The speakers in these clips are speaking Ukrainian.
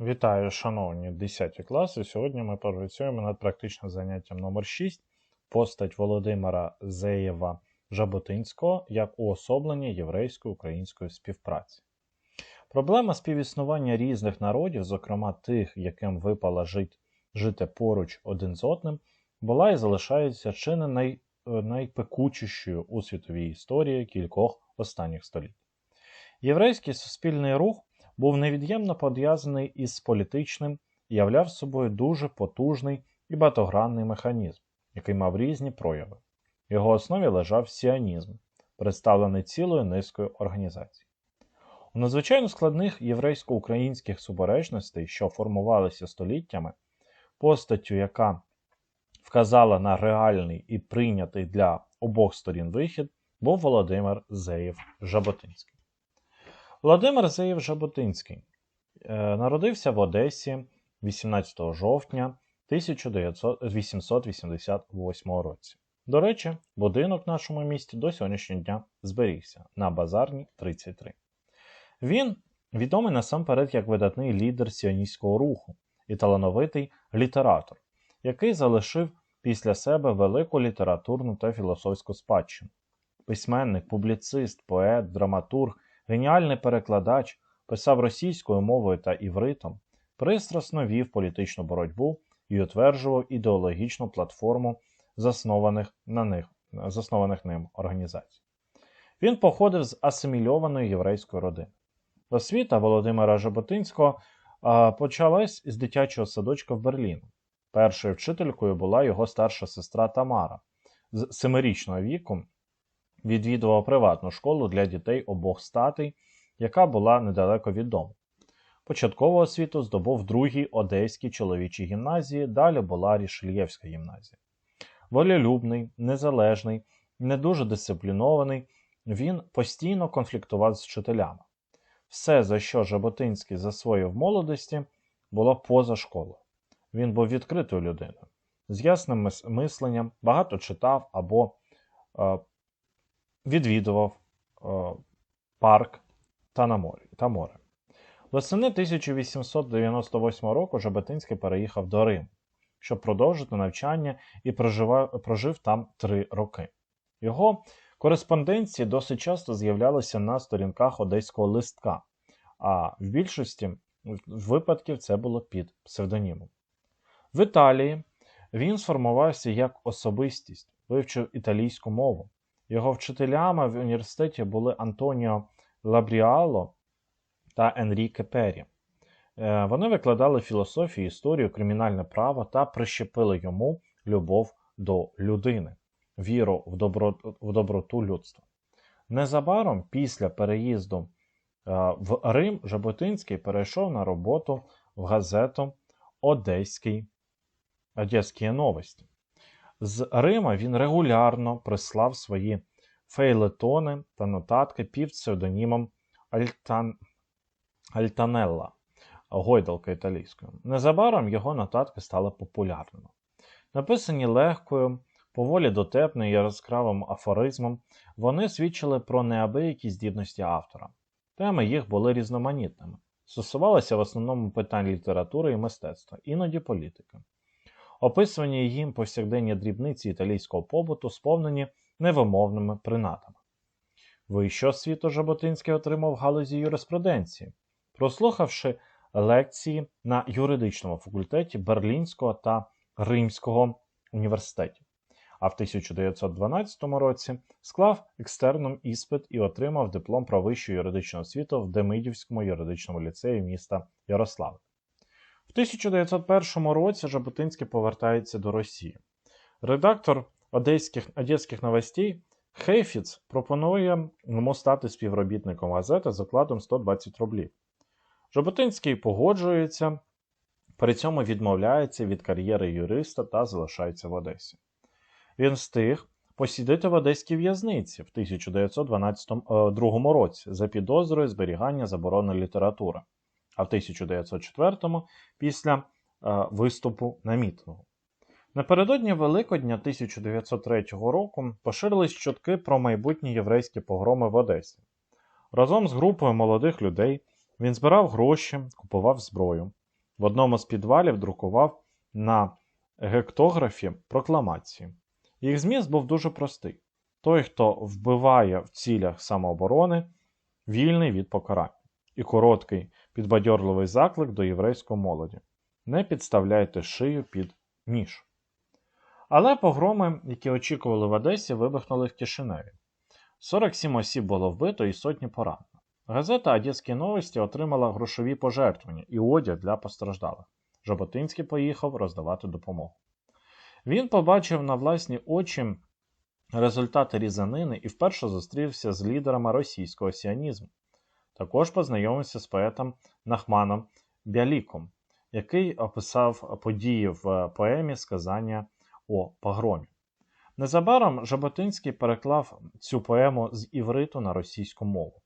Вітаю, шановні 10 класи. Сьогодні ми працюємо над практичним заняттям номер 6 постать Володимира Зеєва Жаботинського як уособлення єврейсько-української співпраці. Проблема співіснування різних народів, зокрема тих, яким випало жить, жити поруч один з одним, була і залишається чи не най, найпекучішою у світовій історії кількох останніх століть. Єврейський суспільний рух був невід'ємно пов'язаний із політичним і являв собою дуже потужний і багатогранний механізм, який мав різні прояви. В його основі лежав сіанізм, представлений цілою низкою організацій. У надзвичайно складних єврейсько-українських суперечностей, що формувалися століттями, постаттю, яка вказала на реальний і прийнятий для обох сторін вихід, був Володимир Зеєв Жаботинський. Володимир Зеєв Жаботинський е, народився в Одесі 18 жовтня 1888 році. До речі, будинок в нашому місті до сьогоднішнього дня зберігся на базарній 33. Він відомий насамперед як видатний лідер сіоністського руху і талановитий літератор, який залишив після себе велику літературну та філософську спадщину. Письменник, публіцист, поет, драматург, геніальний перекладач, писав російською мовою та івритом, пристрасно вів політичну боротьбу і утверджував ідеологічну платформу заснованих на них, заснованих ним організацій. Він походив з асимільованої єврейської родини. Освіта Володимира Жаботинського почалась із дитячого садочка в Берліну. Першою вчителькою була його старша сестра Тамара. З семирічного віку відвідував приватну школу для дітей обох статей, яка була недалеко від дому. Початкову освіту здобув другій Одеській чоловічій гімназії, далі була Рішельєвська гімназія. Волелюбний, незалежний, не дуже дисциплінований, він постійно конфліктував з вчителями. Все, за що Жаботинський засвоїв молодості, було поза школою. Він був відкритою людиною, з ясним мисленням, багато читав або е, відвідував е, парк та на морі, та море. Восени 1898 року Жаботинський переїхав до Риму, щоб продовжити навчання і проживав, прожив там три роки. Його кореспонденції досить часто з'являлися на сторінках одеського листка, а в більшості випадків це було під псевдонімом. В Італії він сформувався як особистість, вивчив італійську мову. Його вчителями в університеті були Антоніо Лабріало та Енріке Пері. Е, вони викладали філософію, історію, кримінальне право та прищепили йому любов до людини, віру в, добро, в доброту людства. Незабаром після переїзду е, в Рим Жаботинський перейшов на роботу в газету Одеський Одеські новості. З Рима він регулярно прислав свої фейлетони та нотатки під псевдонімом Альтан... Альтанелла, гойдалка італійською. Незабаром його нотатки стали популярними. Написані легкою, поволі дотепною і яскравим афоризмом, вони свідчили про неабиякі здібності автора. Теми їх були різноманітними, стосувалися в основному питань літератури і мистецтва, іноді політики. Описувані їм повсякденні дрібниці італійського побуту, сповнені невимовними принадами. Вищу освіту Жаботинський отримав в галузі юриспруденції, прослухавши лекції на юридичному факультеті Берлінського та Римського університетів. А в 1912 році склав екстерном іспит і отримав диплом про вищу юридичну освіту в Демидівському юридичному ліцеї міста Ярославль. В 1901 році Жаботинський повертається до Росії. Редактор одеських одеських новостей Хейфіц пропонує йому стати співробітником газети з окладом 120 рублів. Жаботинський погоджується, при цьому відмовляється від кар'єри юриста та залишається в Одесі. Він встиг посідати в одеській в'язниці в 1912 е, році за підозрою зберігання забороненої літератури а в 1904-му після е, виступу на мітингу. Напередодні Великодня 1903 року поширились чутки про майбутні єврейські погроми в Одесі. Разом з групою молодих людей він збирав гроші, купував зброю. в одному з підвалів друкував на гектографі прокламації. Їх зміст був дуже простий: той, хто вбиває в цілях самооборони, вільний від покарання, і короткий підбадьорливий заклик до єврейської молоді: не підставляйте шию під ніж. Але погроми, які очікували в Одесі, вибухнули в Кишиневі. 47 осіб було вбито і сотні поранено. Газета «Одеські новості отримала грошові пожертвування і одяг для постраждалих. Жаботинський поїхав роздавати допомогу. Він побачив на власні очі результати різанини і вперше зустрівся з лідерами російського сіонізму. Також познайомився з поетом Нахманом Бяліком, який описав події в поемі Сказання о погромі. Незабаром Жаботинський переклав цю поему з івриту на російську мову.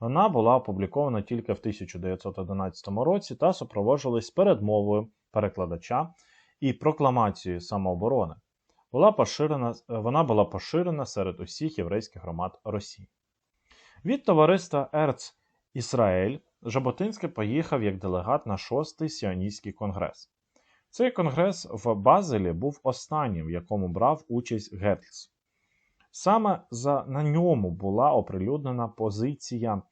Вона була опублікована тільки в 1911 році та супроводжувалась передмовою перекладача і прокламацією самооборони. Була поширена, вона була поширена серед усіх єврейських громад Росії. Від товариства Ерц Ісраїль Жаботинський поїхав як делегат на шостий Сіоністський конгрес. Цей конгрес в Базелі був останнім, в якому брав участь Гетлс. Саме за, на ньому була оприлюднена позиція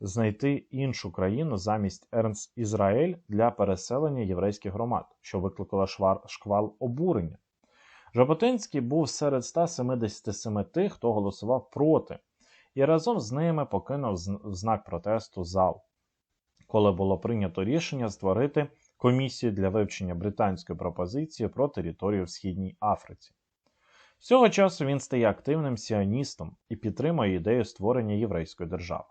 знайти іншу країну замість Ернс Ізраїль для переселення єврейських громад, що викликало швар, шквал обурення. Жаботинський був серед 177 тих, хто голосував проти, і разом з ними покинув знак протесту зал, коли було прийнято рішення створити комісію для вивчення британської пропозиції про територію в Східній Африці. З цього часу він стає активним сіоністом і підтримує ідею створення єврейської держави.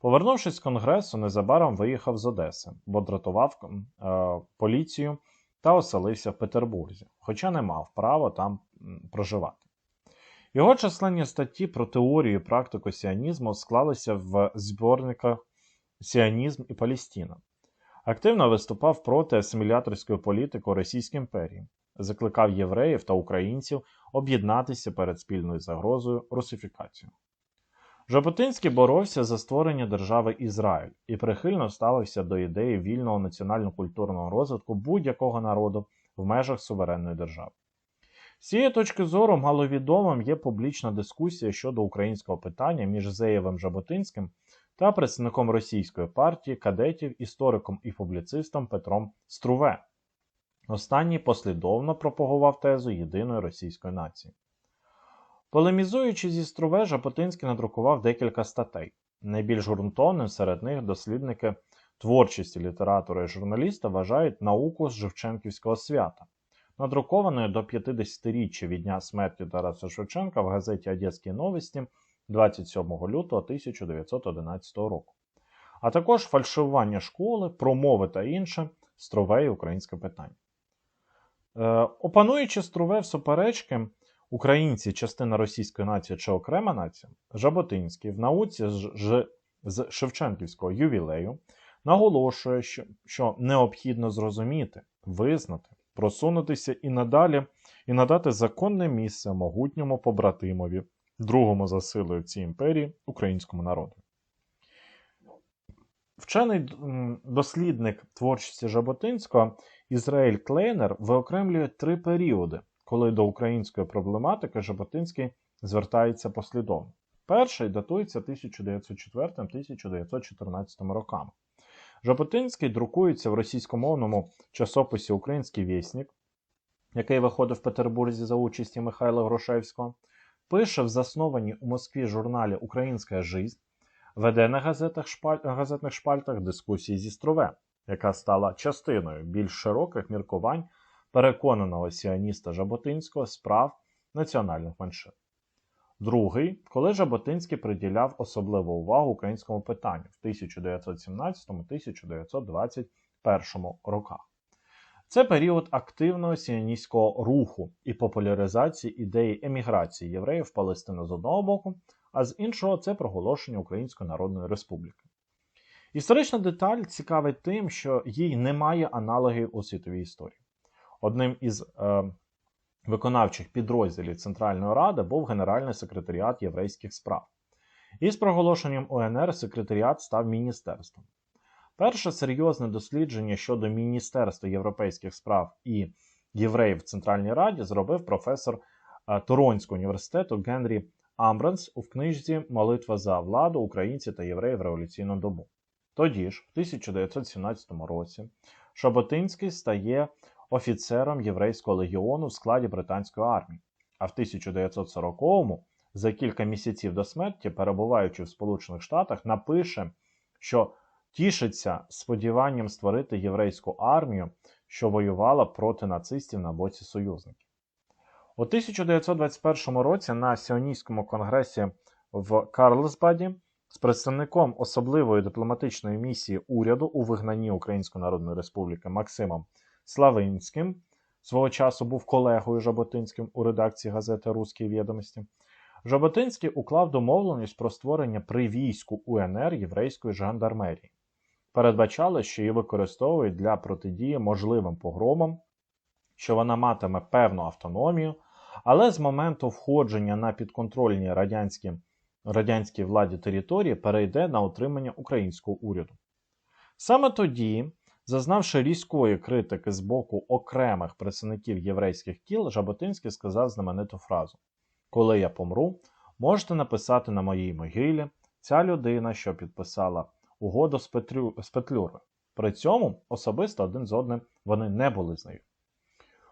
Повернувшись з Конгресу, незабаром виїхав з Одеси, бо дратував е, поліцію та оселився в Петербурзі, хоча не мав права там проживати. Його численні статті про теорію і практику сіонізму склалися в зборниках Сіонізм і Палістіна. Активно виступав проти асиміляторської політики Російської імперії, закликав євреїв та українців об'єднатися перед спільною загрозою русифікацією. Жаботинський боровся за створення держави Ізраїль і прихильно ставився до ідеї вільного національно-культурного розвитку будь-якого народу в межах суверенної держави. З цієї точки зору маловідомим є публічна дискусія щодо українського питання між Зеєвим Жаботинським та представником російської партії кадетів, істориком і публіцистом Петром Струве. Останній послідовно пропагував тезу єдиної російської нації. Полемізуючи зі Струве, Жаботинський надрукував декілька статей. Найбільш ґрунтовним серед них дослідники творчості літератора і журналіста вважають науку з Шевченківського свята, надрукованою до 50-річчя від дня смерті Тараса Шевченка в газеті Одеські новості 27 лютого 1911 року, а також фальшування школи, промови та інше Струве і українське питання. Е, опануючи Струве в суперечки, українці, частина російської нації чи окрема нація, Жаботинський в науці з, з Шевченківського ювілею наголошує, що, що необхідно зрозуміти, визнати, просунутися і надалі, і надати законне місце могутньому побратимові, другому за силою в цій імперії українському народу. Вчений дослідник творчості Жаботинського Ізраїль Клейнер виокремлює три періоди, коли до української проблематики Жаботинський звертається послідовно. Перший датується 1904-1914 роками. Жаботинський друкується в російськомовному часописі Український вісник, який виходив в Петербурзі за участі Михайла Грошевського, пише в заснованій у Москві журналі Українська жизнь, веде на газетах шпаль... газетних шпальтах дискусії зі Струве, яка стала частиною більш широких міркувань переконаного сіоніста Жаботинського справ національних меншин. Другий, коли Жаботинський приділяв особливу увагу українському питанню в 1917-1921 роках. Це період активного сіоністського руху і популяризації ідеї еміграції євреїв в Палестину з одного боку, а з іншого це проголошення Української Народної Республіки. Історична деталь цікавить тим, що їй немає аналогів у світовій історії. Одним із е, виконавчих підрозділів Центральної Ради був Генеральний секретаріат єврейських справ. І з проголошенням УНР секретаріат став міністерством. Перше серйозне дослідження щодо Міністерства європейських справ і євреїв в Центральній Раді зробив професор е, Торонського університету Генрі Амбранс у книжці Молитва за владу українці та євреї в революційну добу. Тоді ж, в 1917 році, Шаботинський стає офіцером єврейського легіону в складі британської армії, а в 1940-му, за кілька місяців до смерті, перебуваючи в Сполучених Штатах, напише, що тішиться сподіванням створити єврейську армію, що воювала проти нацистів на боці союзників. У 1921 році на Сіонійському конгресі в Карлсбаді з представником особливої дипломатичної місії уряду у вигнанні Української Народної Республіки Максимом Славинським, свого часу був колегою Жаботинським у редакції газети Руські відомості. Жаботинський уклав домовленість про створення при війську УНР єврейської жандармерії. Передбачало, що її використовують для протидії можливим погромам, що вона матиме певну автономію, але з моменту входження на підконтрольні радянські, радянській владі території перейде на утримання українського уряду. Саме тоді, зазнавши різкої критики з боку окремих представників єврейських кіл, Жаботинський сказав знамениту фразу: Коли я помру, можете написати на моїй могилі ця людина, що підписала угоду з, Петлю... з Петлюрою. При цьому особисто один з одним вони не були знайомі.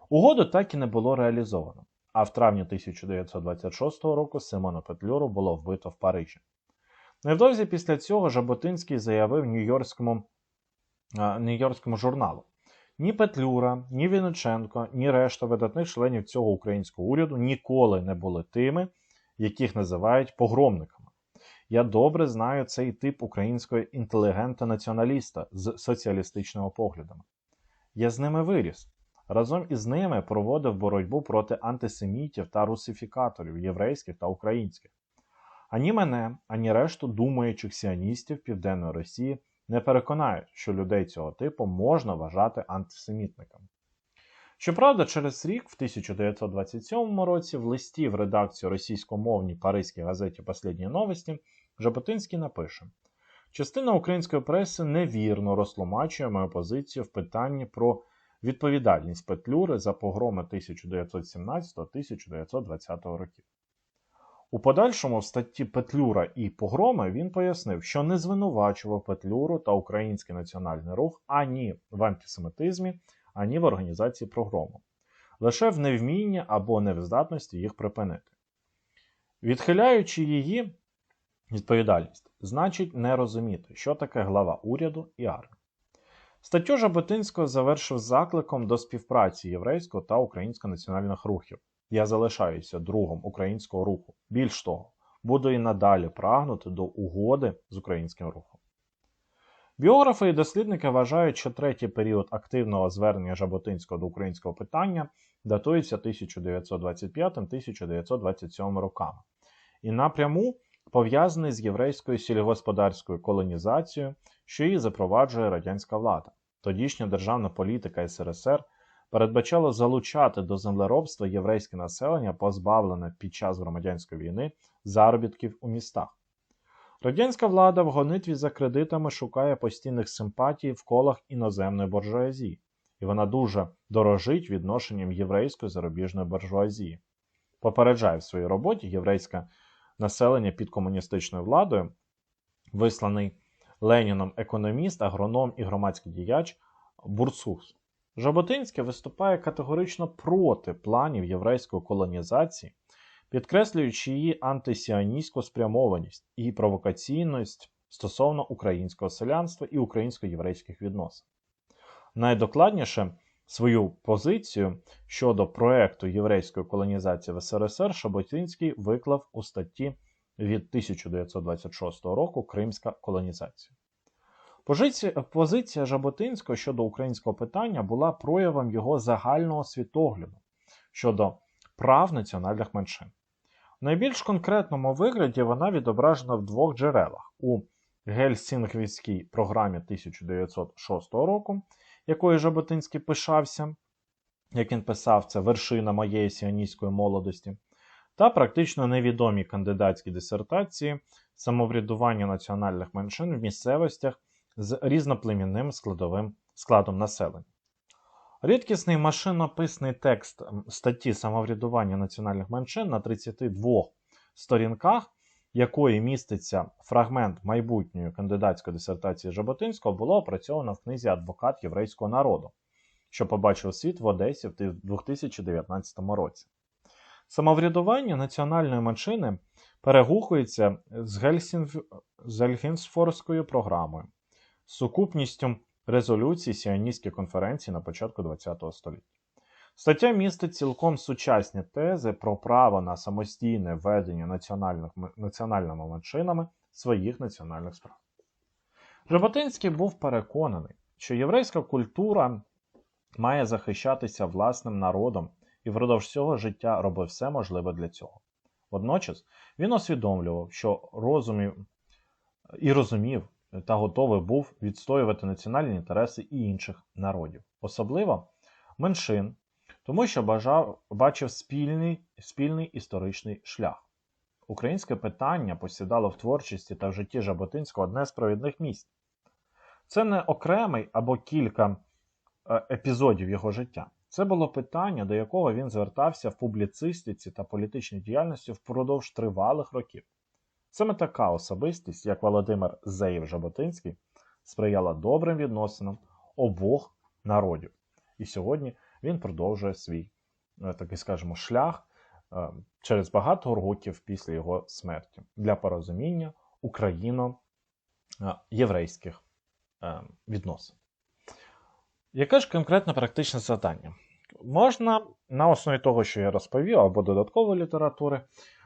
Угоду так і не було реалізовано, а в травні 1926 року Симона Петлюру було вбито в Парижі. Невдовзі після цього Жаботинський заявив Нью-Йоркському Нью-Йоркському журналу: ні Петлюра, ні Вінниченко, ні решта видатних членів цього українського уряду ніколи не були тими, яких називають погромниками. Я добре знаю цей тип українського інтелігента-націоналіста з соціалістичними поглядами. Я з ними виріс. Разом із ними проводив боротьбу проти антисемітів та русифікаторів єврейських та українських. Ані мене, ані решту думаючих сіоністів Південної Росії не переконають, що людей цього типу можна вважати антисемітниками. Щоправда, через рік, в 1927 році, в листі в редакцію російськомовній паризькій газеті «Последні новості Жаботинський напише: частина української преси невірно розтлумачує мою позицію в питанні про відповідальність Петлюри за погроми 1917-1920 років. У подальшому в статті Петлюра і погроми він пояснив, що не звинувачував Петлюру та Український національний рух ані в антисемітизмі, ані в організації прогрому, лише в невмінні або невздатності їх припинити. Відхиляючи її відповідальність, значить не розуміти, що таке глава уряду і армії. Статтю Жаботинського завершив закликом до співпраці єврейського та українського національних рухів. Я залишаюся другом українського руху. Більш того, буду і надалі прагнути до угоди з українським рухом. Біографи і дослідники вважають, що третій період активного звернення Жаботинського до українського питання датується 1925-1927 роками і напряму пов'язаний з єврейською сільгосподарською колонізацією, що її запроваджує радянська влада. Тодішня державна політика СРСР передбачала залучати до землеробства єврейське населення, позбавлене під час громадянської війни заробітків у містах. Радянська влада в гонитві за кредитами шукає постійних симпатій в колах іноземної буржуазії, і вона дуже дорожить відношенням єврейської зарубіжної буржуазії. Попереджає в своїй роботі єврейське населення під комуністичною владою, висланий Леніном економіст, агроном і громадський діяч Бурцус. Жаботинський виступає категорично проти планів єврейської колонізації, підкреслюючи її антисіоністську спрямованість і провокаційність стосовно українського селянства і українсько-єврейських відносин. Найдокладніше свою позицію щодо проекту єврейської колонізації в СРСР Шаботинський виклав у статті від 1926 року Кримська колонізація. Позиція Жаботинського щодо українського питання була проявом його загального світогляду щодо прав національних меншин. В найбільш конкретному вигляді вона відображена в двох джерелах: у Гельсінгвійській програмі 1906 року, якою Жаботинський пишався, як він писав, це вершина моєї сіоністської молодості, та практично невідомій кандидатській дисертації самоврядування національних меншин в місцевостях з різноплемінним складовим складом населення. Рідкісний машинописний текст статті самоврядування національних меншин на 32 сторінках, якої міститься фрагмент майбутньої кандидатської дисертації Жаботинського, було опрацьовано в книзі Адвокат єврейського народу, що побачив світ в Одесі в 2019 році. Самоврядування національної меншини перегукується з, Гельсінф... Гельсінфорською програмою, сукупністю резолюцій Сіоністської конференції на початку ХХ століття. Стаття містить цілком сучасні тези про право на самостійне ведення національних, національними меншинами своїх національних справ. Жаботинський був переконаний, що єврейська культура має захищатися власним народом і впродовж всього життя робив все можливе для цього. Водночас він усвідомлював, що розумів і розумів та готовий був відстоювати національні інтереси і інших народів, особливо меншин, тому що бажав, бачив спільний, спільний історичний шлях. Українське питання посідало в творчості та в житті Жаботинського одне з провідних місць. Це не окремий або кілька е, епізодів його життя. Це було питання, до якого він звертався в публіцистиці та політичній діяльності впродовж тривалих років. Саме така особистість, як Володимир Зеєв Жаботинський, сприяла добрим відносинам обох народів. І сьогодні він продовжує свій, е, такий скажімо, шлях е, через багато років після його смерті для порозуміння україно-єврейських е, відносин. Яке ж конкретне практичне завдання? Можна на основі того, що я розповів, або додаткової літератури,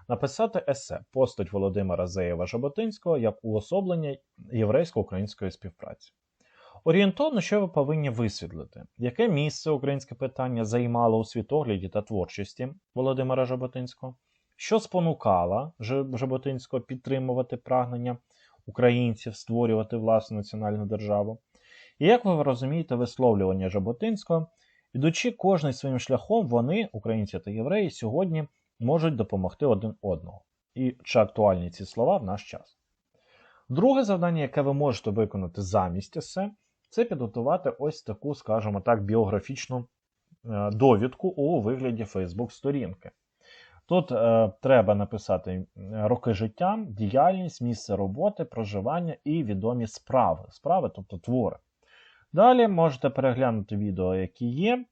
написати есе постать Володимира Зеєва Жаботинського як уособлення єврейсько-української співпраці. Орієнтовно, що ви повинні висвітлити, яке місце українське питання займало у світогляді та творчості Володимира Жаботинського, що спонукало Жаботинського підтримувати прагнення українців створювати власну національну державу, і як ви розумієте висловлювання Жаботинського, ідучи кожний своїм шляхом, вони, українці та євреї, сьогодні можуть допомогти один одного. І чи актуальні ці слова в наш час. Друге завдання, яке ви можете виконати замість есе, це підготувати ось таку, скажімо так, біографічну е, довідку у вигляді Facebook-сторінки. Тут е, треба написати роки життя, діяльність, місце роботи, проживання і відомі справи. Справи, тобто твори. Далі можете переглянути відео, які є,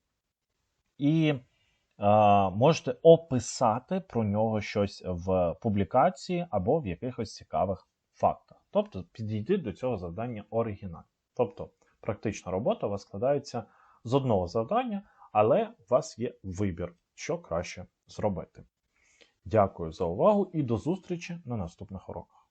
і можете описати про нього щось в публікації або в якихось цікавих фактах. Тобто підійти до цього завдання оригінально. Тобто, практична робота у вас складається з одного завдання, але у вас є вибір, що краще зробити. Дякую за увагу і до зустрічі на наступних уроках.